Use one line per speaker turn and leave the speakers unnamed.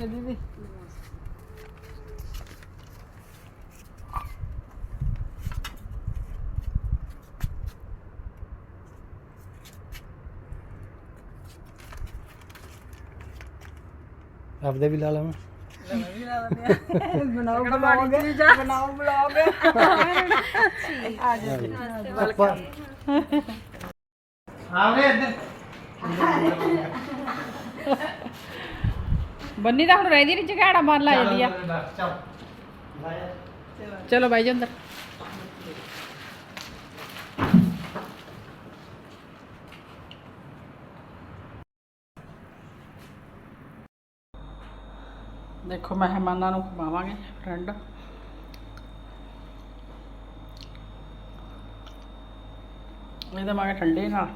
ਨਮਸਤੇ ਦੀਦੀ
ਆਪਦੇ ਵੀ ਲਾ ਲਵਾਂ
ਬਣਾਓ ਬਲੌਗ ਬਣਾਓ ਬਲੌਗ
ਆਪਾਂ ਆਵੇ ਇੱਧਰ।
ਬੰਨੀ ਤਾਂ ਹੁਣ ਰਹਿੰਦੀ ਨਹੀਂ ਝਗਾੜਾ ਮਾਰ ਲਾ ਜਾਂਦੀ ਆ।
ਚੱਲ।
ਚਲੋ ਬਾਈ ਜੀ ਅੰਦਰ। ਦੇਖੋ ਮਹਿਮਾਨਾਂ ਨੂੰ ਖਵਾਵਾਂਗੇ ਫਰੈਂਡ ਇਹ ਤਾਂ ਮਾਗੇ ਠੰਡੇ ਨਾਲ।